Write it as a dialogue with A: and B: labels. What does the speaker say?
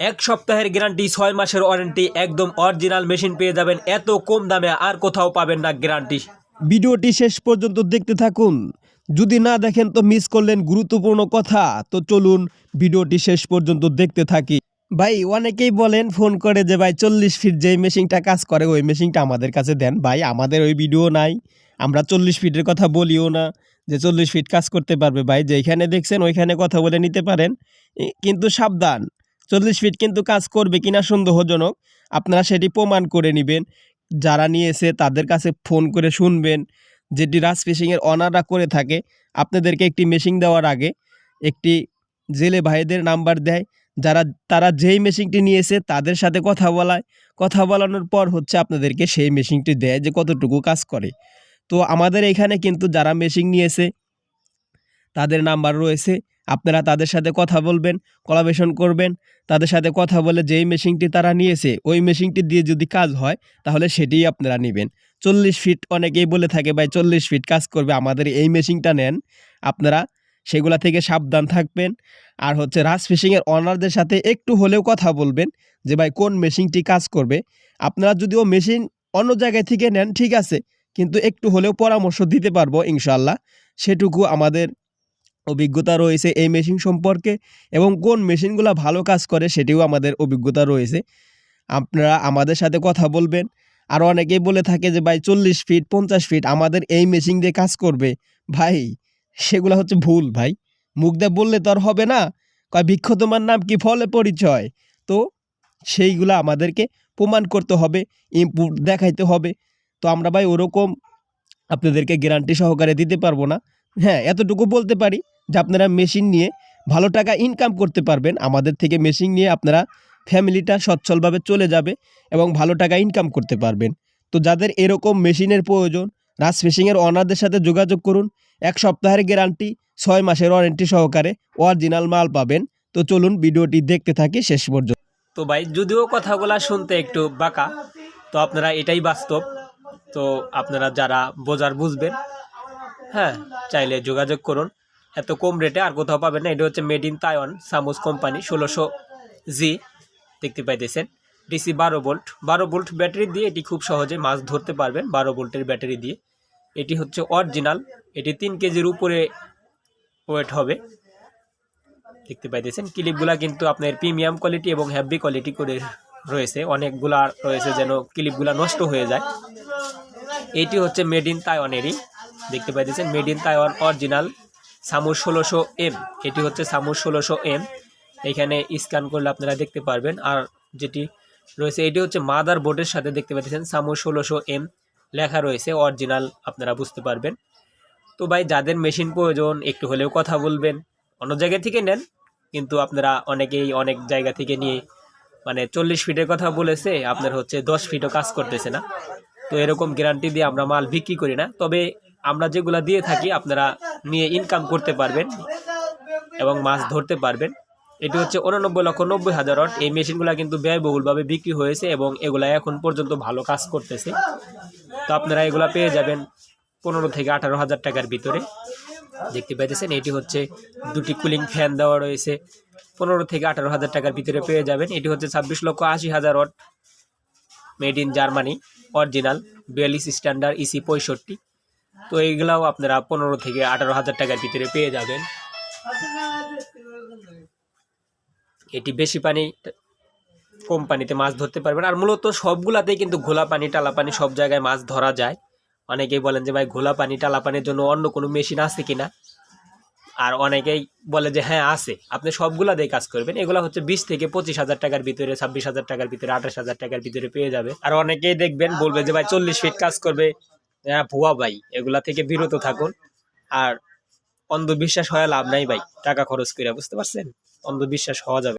A: এক সপ্তাহের গ্যারান্টি, ছয় মাসের ওয়ারেন্টি, একদম অরিজিনাল মেশিন পেয়ে যাবেন। এত কম দামে আর কোথাও পাবেন না গ্যারান্টি।
B: ভিডিওটি শেষ পর্যন্ত দেখতে থাকুন। যদি না দেখেন, তো মিস করলেন গুরুত্বপূর্ণ কথা। তো চলুন, ভিডিওটি শেষ পর্যন্ত দেখতে থাকি। ভাই, অনেকেই বলেন, ফোন করে যে, ভাই, চল্লিশ ফিট যেই মেশিনটা কাজ করে, ওই মেশিনটা আমাদের কাছে দেন। ভাই, আমাদের ওই ভিডিও নাই। আমরা চল্লিশ ফিটের কথা বলিও না যে, চল্লিশ ফিট কাজ করতে পারবে। ভাই যেখানে দেখছেন, ওইখানে কথা বলে নিতে পারেন। কিন্তু সাবধান। চল্লিশ ফিট কিন্তু কাজ করবে কিনা সন্দেহজনক। আপনারা সেটি প্রমাণ করে নেবেন। যারা নিয়েছে তাদের কাছে ফোন করে শুনবেন যেটি রাস ফিশিংয়ের অনাররা করে থাকে। আপনাদেরকে একটি মেশিন দেওয়ার আগে একটি জেলে ভাইদের নাম্বার দেয়। যারা, তারা যেই মেশিনটি নিয়েছে তাদের সাথে কথা বলায়। কথা বলানোর পর হচ্ছে আপনাদেরকে সেই মেশিনটি দেয় যে কতটুকু কাজ করে। তো আমাদের এখানে কিন্তু যারা মেশিন নিয়েছে তাদের নাম্বার রয়েছে। আপনারা তাদের সাথে কথা বলবেন কলাবেশন করবেন, তাদের সাথে কথা বলে যেই মেশিনটি তারা নিয়েছে, ওই মেশিনটি দিয়ে যদি কাজ হয়, তাহলে সেটিই আপনারা নেবেন। চল্লিশ ফিট অনেকেই বলে থাকে, ভাই, চল্লিশ ফিট কাজ করবে, আমাদের এই মেশিনটা নেন। আপনারা সেগুলা থেকে সাবধান থাকবেন। আর হচ্ছে রাস ফিশিংয়ের অনারদের সাথে একটু হলেও কথা বলবেন যে, ভাই, কোন মেশিনটি কাজ করবে? আপনারা যদিও মেশিন অন্য জায়গায় থেকে নেন, ঠিক আছে, কিন্তু একটু হলেও পরামর্শ দিতে পারব ইনশাল্লাহ সেটুকু আমাদের অভিজ্ঞতা রয়েছে এই মেশিন সম্পর্কে এবং কোন মেশিনগুলো ভালো কাজ করে সেটিও আমাদের অভিজ্ঞতা রয়েছে। আপনারা আমাদের সাথে কথা বলবেন। আর অনেকেই বলে থাকে যে, ভাই, চল্লিশ ফিট পঞ্চাশ ফিট আমাদের এই মেশিন দিয়ে কাজ করবে। ভাই, সেগুলো হচ্ছে ভুল, ভাই। মুখ দিয়ে বললে তো আর হবে না। কয় বৃক্ষ তোমার নাম কি? ফলে পরিচয়। তো সেইগুলো আমাদেরকে প্রমাণ করতে হবে ইম্পুট দেখাইতে হবে। তো আমরা, ভাই, ওরকম আপনাদেরকে গ্যারান্টি সহকারে দিতে পারব না। হ্যাঁ এতটুকু বলতে পারি। যে আপনারা মেশিন নিয়ে ভালো টাকা ইনকাম করতে পারবেন। আমাদের থেকে মেশিন নিয়ে আপনারা ফ্যামিলিটা সচ্ছলভাবে চলে যাবে এবং ভালো টাকা ইনকাম করতে পারবেন। তো যাদের এরকম মেশিনের প্রয়োজন রাস ফিশিংয়ের অনারদের সাথে যোগাযোগ করুন। এক সপ্তাহের গ্যারান্টি ছয় মাসের ওয়ারেন্টি সহকারে অরিজিনাল মাল পাবেন। তো চলুন ভিডিওটি দেখতে থাকি শেষ পর্যন্ত।
A: তো ভাই, যদিও কথাগুলা শুনতে একটু বাঁকা, তো আপনারা এটাই বাস্তব। তো আপনারা যারা বোঝার বুঝবেন হ্যাঁ চাইলে যোগাযোগ করুন। এত কম রেটে আর কোথাও পাবেন না। এটা হচ্ছে মেড ইন তাইওয়ান সামুস কোম্পানি ষোলোশো জি দেখতে পাইতেছেন। ডিসি বারো ভোল্ট বারো ভোল্ট ব্যাটারি দিয়ে এটি খুব সহজে মাছ ধরতে পারবেন, বারো ভোল্টের ব্যাটারি দিয়ে। এটি হচ্ছে অরিজিনাল এটি তিন কেজির উপরে ওয়েট হবে। দেখতে পাইতেছেন ক্লিপগুলা কিন্তু আপনার প্রিমিয়াম কোয়ালিটি এবং হ্যাভি কোয়ালিটি করে রয়েছে। অনেকগুলা রয়েছে যেন ক্লিপগুলা নষ্ট হয়ে যায়। এটি হচ্ছে মেড ইন তাইওয়ানেরই দেখতে পাইতেছেন মেড ইন তাইওয়ান অরিজিনাল সামুর ষোলোশো এম, এটি হচ্ছে সামুর ষোলোশো এম। এখানে স্ক্যান করলে আপনারা দেখতে পারবেন। আর যেটি রয়েছে, এটি হচ্ছে মাদার বোর্ডের সাথে দেখতে পাচ্ছেন, সামুর ষোলোশো এম লেখা রয়েছে অরিজিনাল আপনারা বুঝতে পারবেন। তো ভাই, যাদের মেশিন প্রয়োজন, একটু হলেও কথা বলবেন। অন্য জায়গা থেকে নেন, কিন্তু আপনারা অনেকেই অনেক জায়গা থেকে নিয়ে মানে চল্লিশ ফিটের কথা বলেছে, আপনার হচ্ছে দশ ফিটও কাজ করতেছে না। তো এরকম গ্যারান্টি দিয়ে আমরা মাল বিক্রি করি না। তবে আমরা যেগুলা দিয়ে থাকি, আপনারা নিয়ে ইনকাম করতে পারবেন এবং মাছ ধরতে পারবেন। এটি হচ্ছে উননব্বই লক্ষ নব্বই হাজার ওয়াট এই মেশিনগুলো কিন্তু ব্যয়বহুলভাবে বিক্রি হয়েছে এবং এগুলা এখন পর্যন্ত ভালো কাজ করতেছে। তো আপনারা এগুলা পেয়ে যাবেন পনেরো থেকে আঠারো হাজার টাকার ভিতরে। দেখতে পাইতেছেন, এটি হচ্ছে দুটি কুলিং ফ্যান দেওয়া রয়েছে। পনেরো থেকে আঠারো হাজার টাকার ভিতরে পেয়ে যাবেন। এটি হচ্ছে ছাব্বিশ লক্ষ আশি হাজার watt made in Germany, original, বিয়াল্লিশ স্ট্যান্ডার্ড, ইসি পঁয়ষট্টি। তো এইগুলাও আপনারা পনেরো থেকে আঠারো হাজার টাকার ভিতরে পেয়ে যাবেন। এটি বেশি পানি কম পানিতে মাছ ধরতে পারবেন। আর মূলত সবগুলাতেই কিন্তু ঘোলা পানি, টালা পানি সব জায়গায় মাছ ধরা যায়। অনেকেই বলেন যে, ভাই, ঘোলা পানি, টালা পানির জন্য অন্য কোনো মেশিন আছে কিনা? আর অনেকেই বলে যে হ্যাঁ আছে। আপনি সবগুলা দিয়ে কাজ করবেন। এগুলো হচ্ছে বিশ থেকে পঁচিশ হাজার টাকার ভিতরে, ছাব্বিশ হাজার টাকার ভিতরে, আঠাশ হাজার টাকার ভিতরে পেয়ে যাবে। আর অনেকেই দেখবেন বলবে যে, ভাই, চল্লিশ ফিট কাজ করবে। হ্যাঁ ভুয়া ভাই, এগুলা থেকে বিরত থাকুন। আর অন্ধবিশ্বাস হওয়া লাভ নাই ভাই, টাকা খরচ করে বুঝতে পারছেন? অন্ধবিশ্বাস হওয়া যাবে।